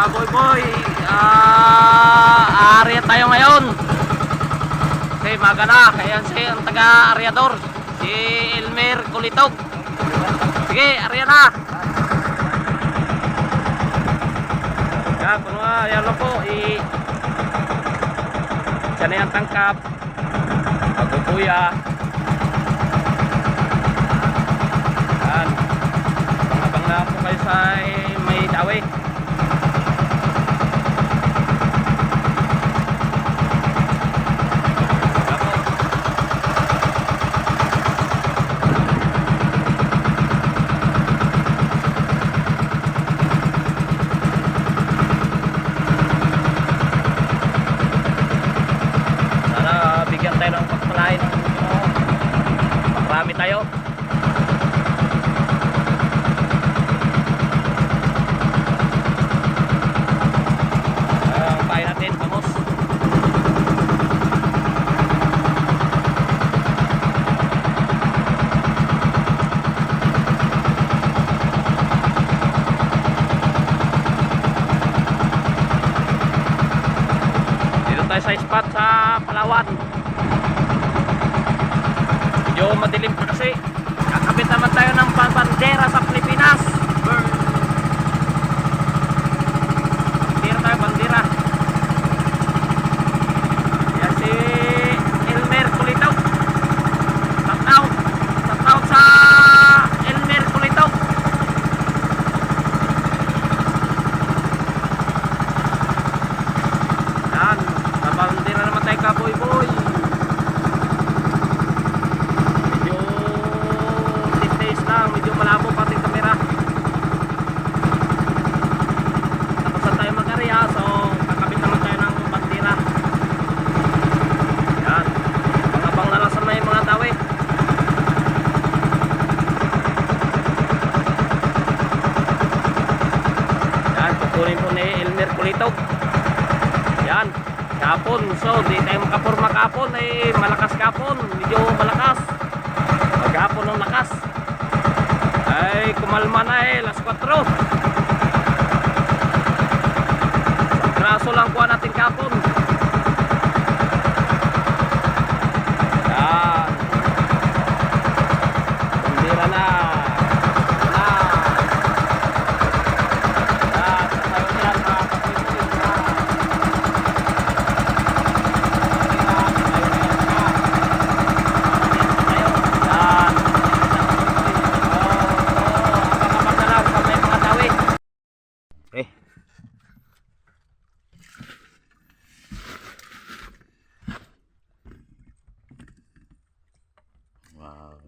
Kaboy boy, ah, area tayo ngayon. Okay, maga na. Ayan si ang taga-areador, si Elmer Kulitog. Sige, area na. Yan, kung nga, yan lang po, i... Diyan na yung tangkap. Pagkukuya. Yan. Abang na po kayo sa may dawi. Kapon. Eh, malakas kapon. Medyo malakas. Maghapon ng lakas. Ay, kumalma na eh. Las 4. Sa braso lang kuha natin kapon. Yan. Bandira na. Na. Yan. Tayo nila sa kapitin na. Eh. Wow.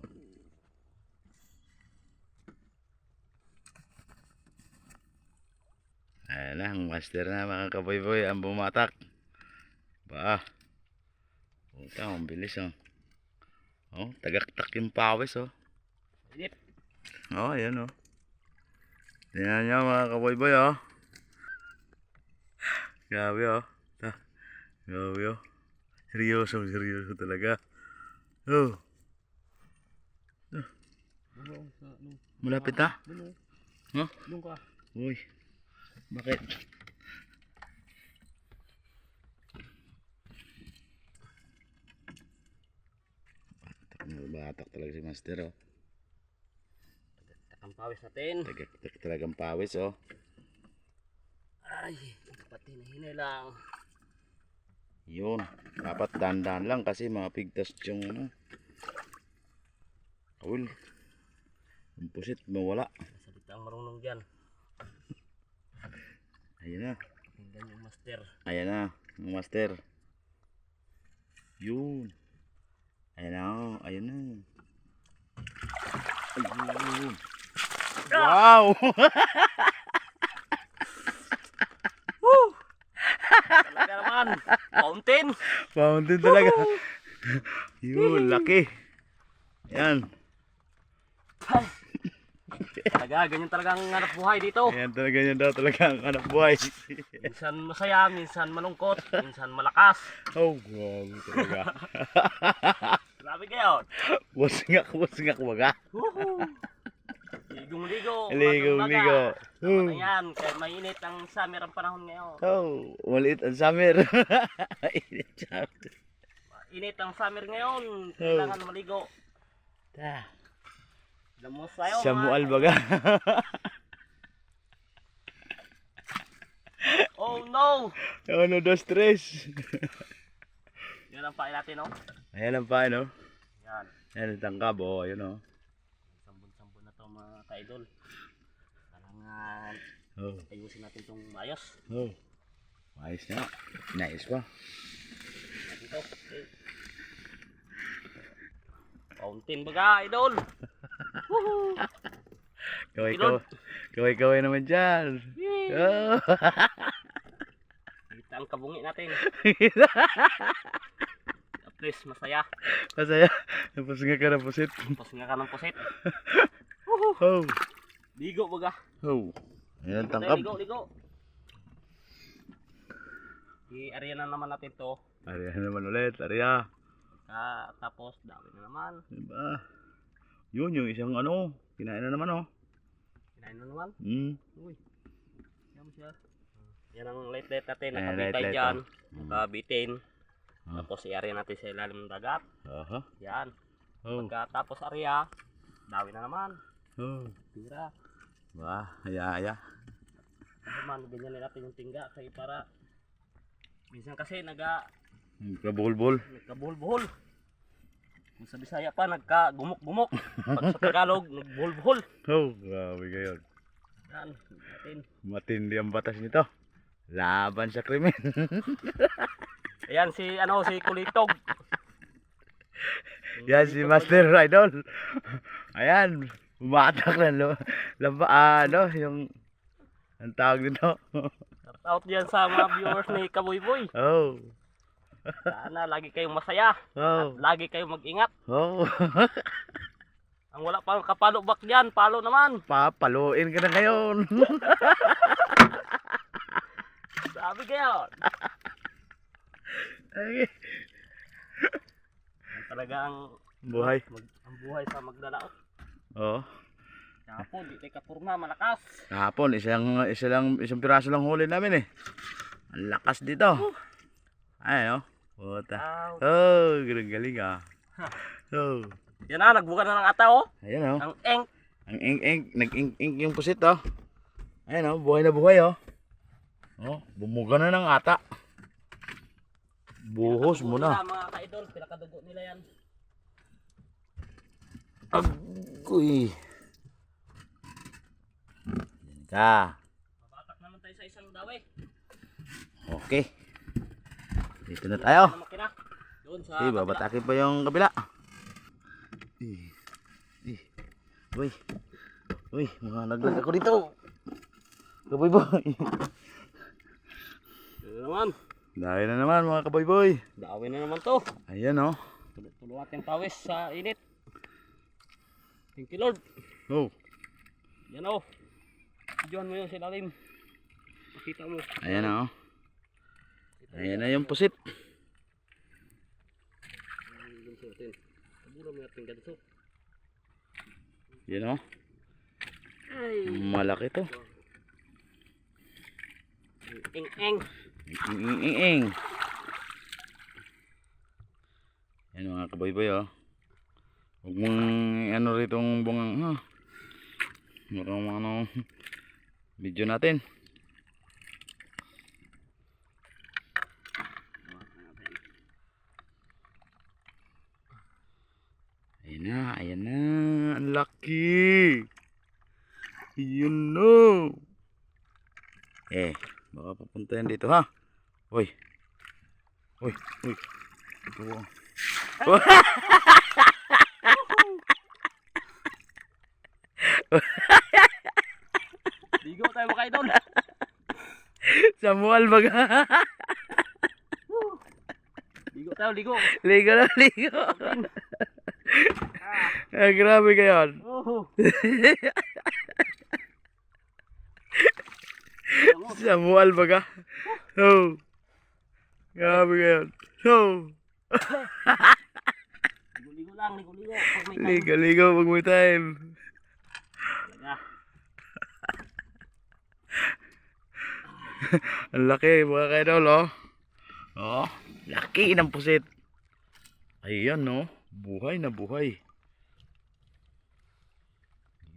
Ayan na, ang master na mga kaboy-boy ang bumatak. Ba. Puta, ang bilis oh. Oh, tagaktak yung pawis oh. Inip. Oh, ayan oh. Tingnan nyo mga kaboy-boy oh. Grabe oh. Grabe oh. Seryoso, seryoso talaga. Oh. Malapit na? Huh? Doon ka. Uy. Bakit? Batak, talaga si Master oh. Takang pawis natin. Tagaktak talagang pawis oh. Ay, pati na hinay lang. Yun. Dapat dandan lang kasi mapigtas yung ano. Awil. Ang pusit mawala. Salita ang marunong dyan. Ayan na. Tingnan yung master. Ayan na. Ang master. Yun. Ayan na. oh. Ayan na. Ayun. Wow! Talaga naman. Fountain. Fountain talaga. Yun, laki. Yan. Talaga, ganyan talaga ang hanap buhay dito. Yan talaga yan daw talaga ang anak buhay. Minsan masaya, minsan malungkot, minsan malakas. oh, grabe talaga. Grabe kayo. Wasngak, wasngak waga. Woohoo! Ligong ligo. Ligo, umagang ligo. daga. Hmm. Ayan, kaya mainit ang summer ang panahon ngayon. Oh, maliit ang summer. Init summer. Init ang summer ngayon. Kailangan maligo. Ta. Lamos tayo. Sa mga- mual baga. Oh no! ano dos tres. Yan ang pain natin, no? Ayan ang pa, no? Yan. Ayan ang tangkab, oh, yun, oh. Sambon-sambon na to mga ka-idol. Kailangan Oh, ayusin natin itong ayos. oh. Ayos na. Nice pa. Dito. Okay. Fountain baga, idol. Ilod. kaway. Kaway, kaway naman dyan. Oh. Kita ang kabungi natin. At least masaya. Masaya. Tapos nga ka na pusit. Tapos nga ka ng pusit. Oh. Ligo baga. Oh. Ayan ang Ligo. Ligo. I-area na naman natin to. Ariya naman ulit. Ariya. Ah, tapos dami na naman. Diba? Yun yung isang ano. Kinain na naman oh. Kinain na naman. Hmm. Uy. Yan siya. Yan ang light light natin. Nakabitay light-light, dyan. oh. Nakabitin. Ah. Tapos i-area natin sa ilalim ng dagat. Aha. Yan. Oh. Pagkatapos area, dawi na naman. Oh. Tira. Wah, aya aya. Naman, ganyan na natin yung tingga. Kaya para, minsan kasi naga, nagkabuhol-buhol. Sa Bisaya pa, nagka-gumok-gumok. Pag sa Tagalog, nagbuhol-buhol. Oh, grabe ngayon. Yan, natin. Matindi ang batas nito. Laban sa krimen. Ayan si, ano, si Kulitog. Yan si Master Idol. Ayan, umatak na lo. Lamba, ah, ano, yung ang tawag nito. Shout out yan sa mga viewers ni Kaboy-Boy. oh. Sana lagi kayong masaya. Oh. Lagi kayong mag-ingat. Oh. Ang wala pang kapalo back dyan, palo naman. Papaluin ka na ngayon. Sabi kayo. Ay, Yan talaga ang, Buhay. mag, ang buhay sa Magdalaot. Oh. Kapon, di tayo kapurma, malakas. Kahapon, isang, isa lang, isang piraso lang huli namin eh. Ang lakas dito. Ay, oh. Puta. Oh, galing galing ah. Oh. Yan na, nagbuka na ng ata oh. Ayan oh. Ang eng. Ang ink ink, nag-ink-ink yung pusit oh. Ayan oh, buhay na buhay oh. Oh, bumuga na ng ata. Buhos mo na. Mga ka-idol, pinakadugo nila yan. Agoy. Yan ka. Mabatak naman tayo sa isang dawi. Okay. Dito na tayo. Okay, babatakin pa yung kabila. Eh, eh. Uy. Uy, mga naglag ako dito. Kaboy boy. Naman? Dahil na naman mga kaboy boy. Dawi na naman to. Ayan oh. Tulo natin pawis sa init. Thank you Lord. Oh. Yan oh. Diyan mo yun sa ilalim. Makita mo. Ayan oh. Ayan na yung pusit. Yan oh. Ay. Malaki to. Eng. Ing ing ing ing. Yan mga kaboy-boy oh. Huwag mong ano rito ang bungang ha. Mukhang ano video natin. Ayan na, ayan na. Ang laki. Yun no. Eh, baka papunta yan dito ha. Uy. Uy, uy. Oo. Ligo tayo mga idol. Samuel baga. Ligo tayo, ligo. ligo na, ligo. Eh, grabe ka yun. Oo. Sa buwal ba ka? Oo. Grabe ka yun. Oo. Ligo-ligo lang, ligo-ligo. Ligo-ligo pag may time. Ang laki mga kaidol oh. Oh, laki ng pusit. Ayun no, oh. buhay na buhay.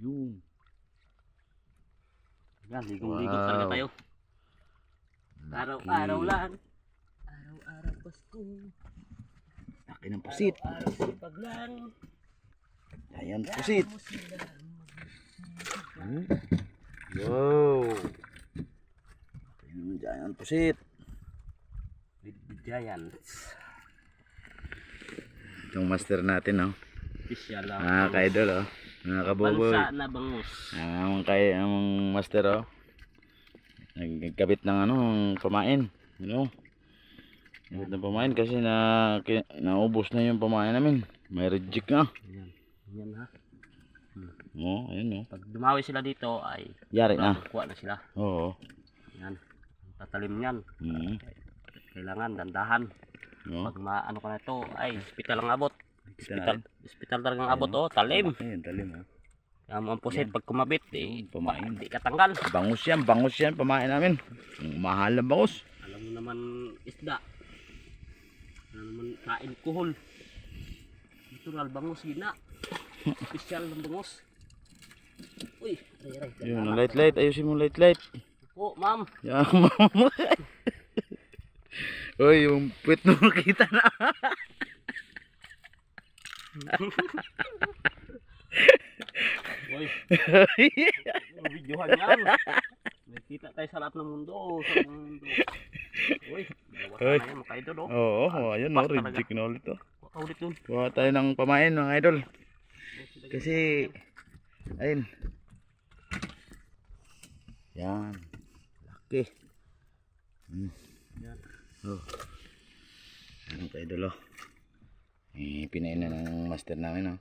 Yun. Yan, ligong-ligo Wow. talaga tayo. Araw-araw lang. Araw-araw Pasko. Laki ng pusit. Araw sipag lang. Ayan pusit. Hmm? Wow. Ayan pusit. With the Giants. Itong master natin no. Official lang. Ah, kaidol oh. Mga kaboboy. Bansa na bangus. Ah, ang kay ang master oh. Nagkabit ng ano, pamain, you know. Nagkabit ng pamain kasi na naubos na yung pamain namin. May reject na. Yan. Yan ha. Oh, ayun oh. Pag dumawi sila dito ay Yari na. kuha na sila. Oo. Yan. Tatalim niyan. Mm. Kailangan dandahan. No. Pag maano ka na ito ay hospital ang abot. Kita Hospital, hospital talaga ang abot oh, talim. Ayun, talim oh. Yan mo ang pusit pag kumabit eh, Pamain. hindi katanggal. Bangus yan, bangus yan pamain namin. Ang mahal na bangus. Alam mo naman isda. Alam naman kain kuhol. Natural bangus gina. Special ng bangus. Uy, aray aray. Yun, ang light light, ayusin mo light light. Po, ma'am. Yan, mama. Uy, yung puwit mo nakita na. Uy, videohan yan. Nakita tayo sa lahat ng mundo. Sa mundo. Uy, na yan mga idol oh. Oo, oh, ayun no, reject na ulit oh. Ulit yun. Kuha tayo ng pamain mga idol. Kasi, ayun. Yan. Laki. Hmm. Yan. Oh. Ano ka idol oh. Eh, pinain na ng master namin oh.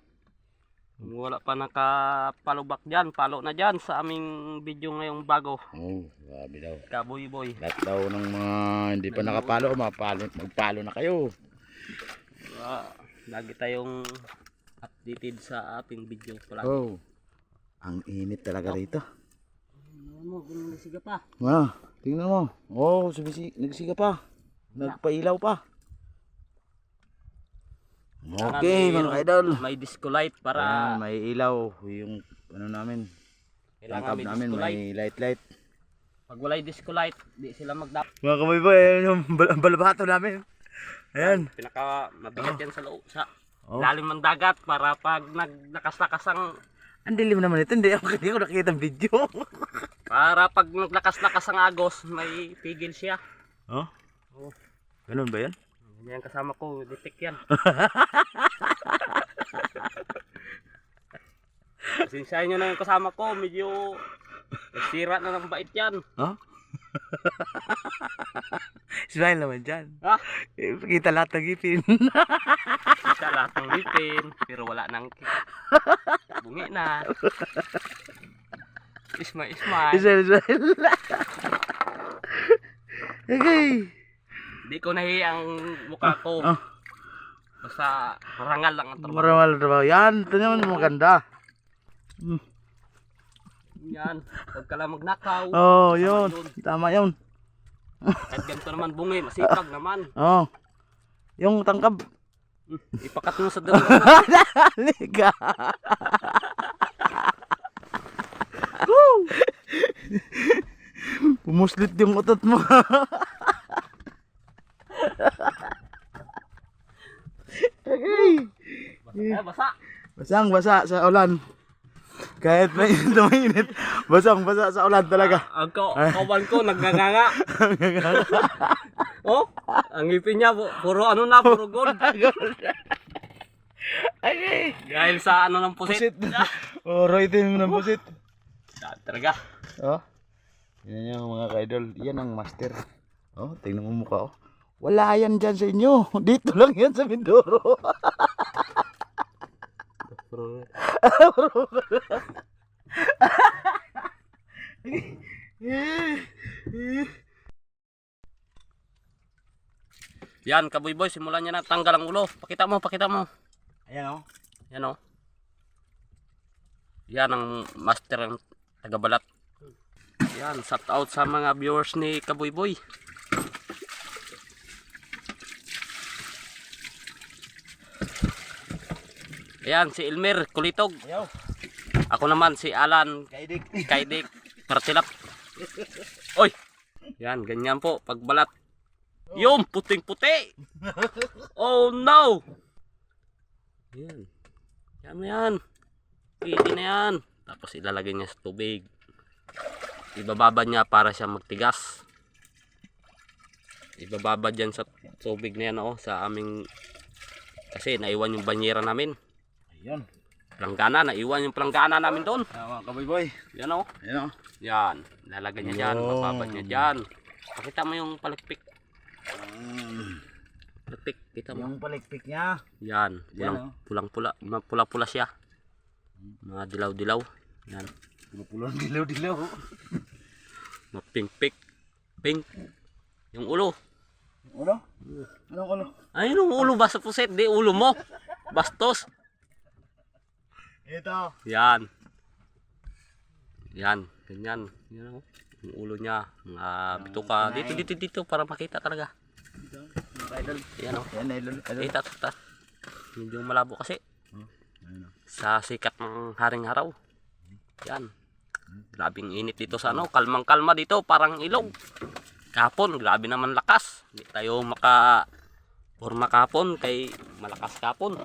Wala pa nakapalubak dyan, palo na dyan sa aming video ngayong bago. Oh, grabe daw. Kaboy boy. Lahat daw ng mga hindi pa nakapalo, mapalo, magpalo na kayo. Ah, lagi tayong updated sa ating video pala. Oh. Ang init talaga rito. Ano mo, siga pa. Ah, tingnan mo. Oh, sumisi, nagsiga pa. Nagpailaw pa. Okay, mga idol. May disco light Ayan, para may ilaw yung ano namin. may namin, may light light. Pag wala yung disco light, di sila magdap. Mga kaboy ayan yung bal- balabato namin. Ayan. Pinaka mabigat yan sa loob sa Oh. lalim ng dagat para pag naglakas-lakas ang Ang dilim naman ito, hindi ako, hindi ko nakikita ang video. para pag naglakas-lakas ang agos, may pigil siya. oh? Oh. Ganun ba yan? Yan kasama ko, detect yan. Pasensyahin nyo na yung kasama ko, medyo sira na ng bait yan. Oh? Smile naman dyan. Ha? Eh, Kita lahat ng ngipin. Isa lahat ng lipin, pero wala nang bungi na. Ismay, ismay. Smile, smile. okay. Hindi ko nahihi ang mukha ko. Ah. Basta marangal lang ang trabaho. Maramal na trabaho. Yan, ito naman maganda. Hmm. Yan. Huwag ka lang magnakaw. Oh, yun. Tama yun. Kahit ganito naman bungi, masipag naman. Oh. Yung tangkab. Hmm, Ipakat mo sa dulo. Liga. Woo! Pumuslit yung utot mo. Eh, basa. Basang basa sa ulan. Kahit mainit na mainit, basang basa sa ulan talaga. Ang ka kawan ko nagnganga. oh, ang ngipin niya pu- puro ano na, puro gold. okay. Dahil sa ano ng pusit. Pusit. Oh, Roy itim ng pusit. Ah, Talaga. Oh. Yan yung mga ka-idol. Yan ang master. Oh, tingnan mo mukha oh. Wala yan dyan sa inyo. Dito lang yan sa Mindoro. Puro Yan, kaboy boy, simulan niya na tanggal ang ulo. Pakita mo, pakita mo. Ayan oh. Yan oh. Yan ang master ng tagabalat. Yan, shout out sa mga viewers ni Kaboy Ayan, si Elmer Kulitog. Ayaw. Ako naman si Alan Kaidik. Kaidik Partilap. Oy! Yan, ganyan po. Pagbalat. Yung puting-puti! Oh no! Yan. Yan mo yan. Pwede na yan. Tapos ilalagay niya sa tubig. Ibababa niya para siya magtigas. Ibababa dyan sa tubig na yan oh, sa aming kasi naiwan yung banyera namin. Ayun. Planggana, naiwan yung planggana namin doon. Ayan mga kaboy-boy. Yan oh. Ayan o. Yan. Lalagay niya dyan. Bababad niya dyan. Pakita mo yung palikpik. Mm. Palikpik. Kita mo. Yung palikpik niya. Yan. Yan, Pulang, pulang pula. Pula pula siya. Mga dilaw-dilaw. Yan. Pulo-pulo dilaw-dilaw. Mga pink pink. Pink. Yung ulo. Ulo? Anong ulo? Ay, yung ulo ba sa puset? Di ulo mo. Bastos. Ito. Yan. Yan. Ganyan. Yan oh. Yung ulo niya. Mga bituka. Dito, dito, dito. Para makita talaga. Idol. Yan oh. Yan, idol. Kita, kita. Medyo malabo kasi. Ayun o. sa sikat ng haring araw. Yan. Grabing init dito sa ano, kalmang kalma dito, parang ilog. Kapon, grabe naman lakas. Hindi tayo maka forma kapon kay malakas kapon.